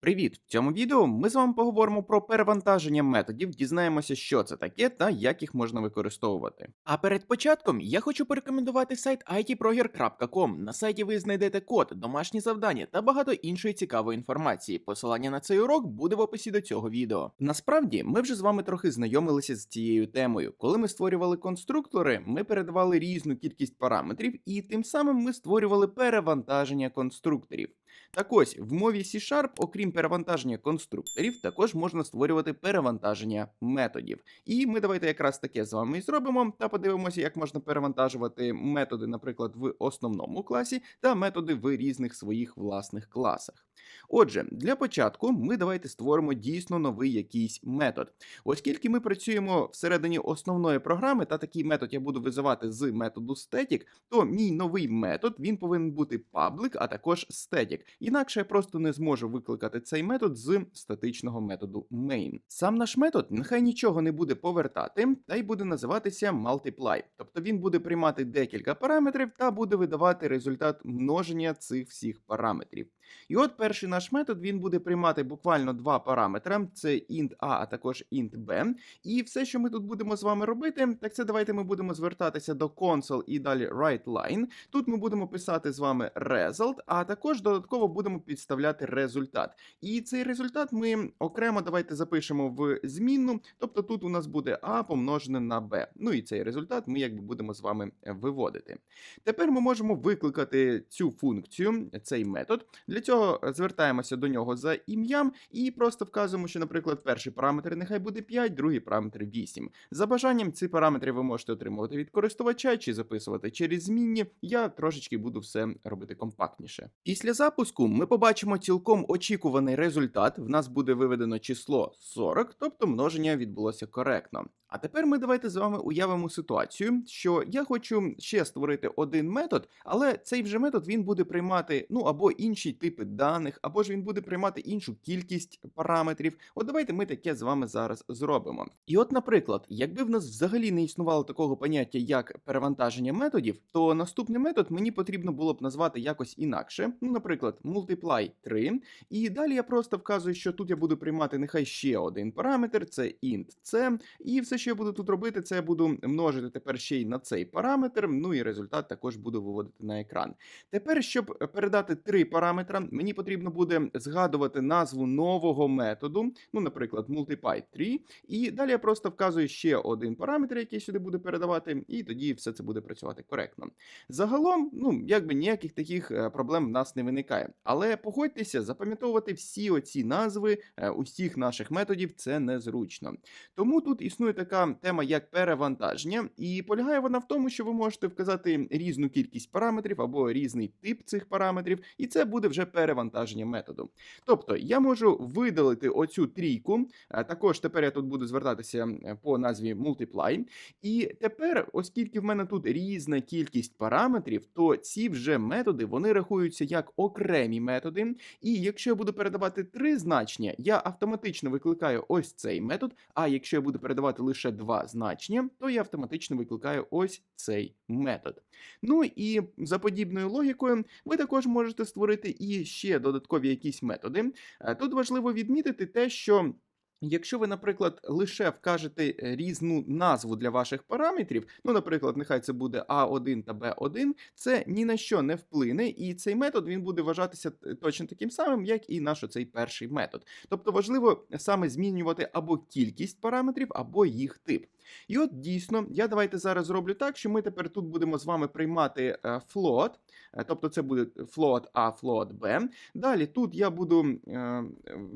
Привіт! В цьому відео ми з вами поговоримо про перевантаження методів, дізнаємося, що це таке та як їх можна використовувати. А перед початком я хочу порекомендувати сайт itproger.com. На сайті ви знайдете код, домашні завдання та багато іншої цікавої інформації. Посилання на цей урок буде в описі до цього відео. Насправді, ми вже з вами трохи знайомилися з цією темою. Коли ми створювали конструктори, ми передавали різну кількість параметрів, і тим самим ми створювали перевантаження конструкторів. Так ось, в мові C-Sharp, окрім перевантаження конструкторів, також можна створювати перевантаження методів. І ми давайте якраз таке з вами і зробимо та подивимося, як можна перевантажувати методи, наприклад, в основному класі та методи в різних своїх власних класах. Отже, для початку ми давайте створимо дійсно новий якийсь метод. Оскільки ми працюємо всередині основної програми, та такий метод я буду визивати з методу static, то мій новий метод він повинен бути public, а також static. Інакше я просто не зможу викликати цей метод з статичного методу main. Сам наш метод нехай нічого не буде повертати, та й буде називатися multiply. Тобто він буде приймати декілька параметрів та буде видавати результат множення цих всіх параметрів. І от перший наш метод він буде приймати буквально два параметри: це int a, а також int b. І все, що ми тут будемо з вами робити, так це давайте ми будемо звертатися до console і далі writeLine. Тут ми будемо писати з вами result, а також додатково будемо підставляти результат. І цей результат ми окремо давайте запишемо в змінну. Тобто тут у нас буде a помножене на b. Ну і цей результат ми якби будемо з вами виводити. Тепер ми можемо викликати цю функцію, цей метод. Для цього звертаємося до нього за ім'ям і просто вказуємо, що, наприклад, перший параметр нехай буде 5, другий параметр 8. За бажанням ці параметри ви можете отримувати від користувача чи записувати через змінні. Я трошечки буду все робити компактніше. Після запуску ми побачимо цілком очікуваний результат. В нас буде виведено число 40, тобто множення відбулося коректно. А тепер ми давайте з вами уявимо ситуацію, що я хочу ще створити один метод, але цей вже метод він буде приймати ну або інші типи даних, або ж він буде приймати іншу кількість параметрів. От давайте ми таке з вами зараз зробимо. І от, наприклад, якби в нас взагалі не існувало такого поняття, як перевантаження методів, то наступний метод мені потрібно було б назвати якось інакше. Ну, наприклад, multiply 3. І далі я просто вказую, що тут я буду приймати нехай ще один параметр, це int c, і все, що я буду тут робити, це я буду множити тепер ще й на цей параметр. Ну і результат також буду виводити на екран. Тепер, щоб передати три параметри, мені потрібно буде згадувати назву нового методу, ну, наприклад, multiply 3. І далі я просто вказую ще один параметр, який сюди буде передавати, і тоді все це буде працювати коректно. Загалом, ну, якби ніяких таких е, проблем в нас не виникає. Але погодьтеся, запам'ятовувати всі оці назви е, усіх наших методів це незручно. Тому тут існує така тема, як перевантаження, і полягає вона в тому, що ви можете вказати різну кількість параметрів або різний тип цих параметрів, і це буде вже перевантаження методу. Тобто я можу видалити оцю трійку. е, Також тепер я тут буду звертатися е, по назві multiply. І тепер, оскільки в мене тут різна кількість параметрів, то ці вже методи вони рахуються як окремі методи. І якщо я буду передавати три значення, я автоматично викликаю ось цей метод. А якщо я буду передавати лише два значення, то я автоматично викликаю ось цей метод. Ну і за подібною логікою, ви також можете створити і ще додаткові якісь методи. Е, Тут важливо відмітити те, що. Якщо ви, наприклад, лише вкажете е, різну назву для ваших параметрів, ну, наприклад, нехай це буде А1 та Б1, це ні на що не вплине, і цей метод він буде вважатися точно таким самим, як і наш оцей перший метод. Тобто важливо саме змінювати або кількість параметрів, або їх тип. І от дійсно, я давайте зараз зроблю так, що ми тепер тут будемо з вами приймати е, float, е, тобто це буде float A, float B. Далі тут я буду е,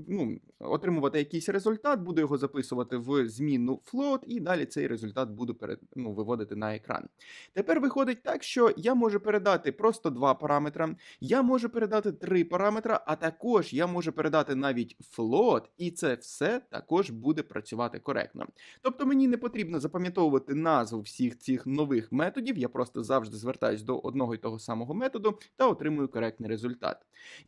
ну, отримувати якийсь результат, буду його записувати в змінну float, і далі цей результат буду перед, ну, виводити на екран. Тепер виходить так, що я можу передати просто два параметри, я можу передати три параметри, а також я можу передати навіть float, і це все також буде працювати коректно. Тобто мені не потрібно потрібно запам'ятовувати назву всіх цих нових методів. Я просто завжди звертаюсь до одного і того самого методу та отримую коректний результат.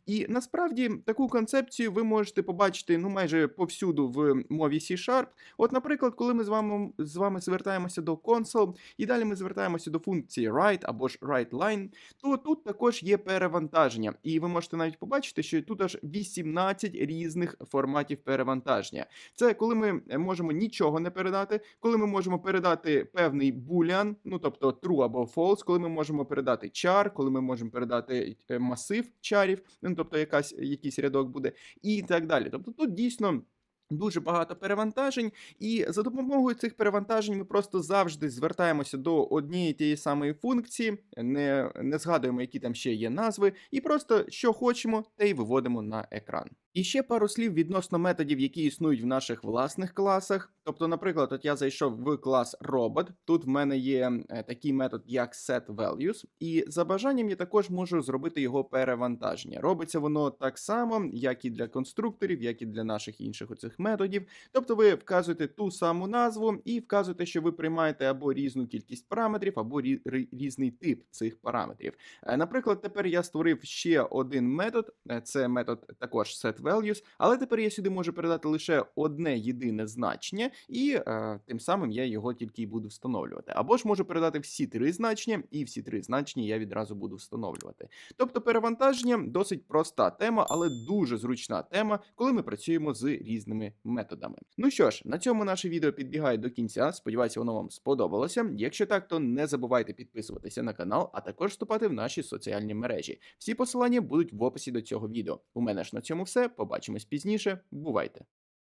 І насправді таку концепцію ви можете побачити ну майже повсюду в мові C-Sharp. От, наприклад, коли ми з вами з вами звертаємося до console, і далі ми звертаємося до функції write або ж write-line, то тут також є перевантаження. І ви можете навіть побачити, що тут аж 18 різних форматів перевантаження. Це коли ми можемо нічого не передати, коли ми можемо передати певний boolean, ну тобто true або false, коли ми можемо передати char, коли ми можемо передати е, масив чарів, ну тобто якась, якийсь рядок буде, і так далі. Тобто тут дійсно. Дуже багато перевантажень, і за допомогою цих перевантажень ми просто завжди звертаємося до однієї тієї самої функції, не, не згадуємо, які там ще є назви, і просто що хочемо, те й виводимо на екран. І ще пару слів відносно методів, які існують в наших власних класах. Тобто, наприклад, от я зайшов в клас Robot, Тут в мене є е, такий метод, як setValues, і за бажанням я також можу зробити його перевантаження. Робиться воно так само, як і для конструкторів, як і для наших інших оцих методів. Тобто ви вказуєте ту саму назву і вказуєте, що ви приймаєте або різну кількість параметрів, або рі- рі- різний тип цих параметрів. Е, Наприклад, тепер я створив ще один метод, е, це метод також setValues, але тепер я сюди можу передати лише одне єдине значення, і е, тим самим я його тільки і буду встановлювати. Або ж можу передати всі три значення, і всі три значення я відразу буду встановлювати. Тобто перевантаження досить проста тема, але дуже зручна тема, коли ми працюємо з різними методами. Ну що ж, на цьому наше відео підбігає до кінця. Сподіваюся, воно вам сподобалося. Якщо так, то не забувайте підписуватися на канал, а також вступати в наші соціальні мережі. Всі посилання будуть в описі до цього відео. У мене ж на цьому все. Побачимось пізніше. Бувайте!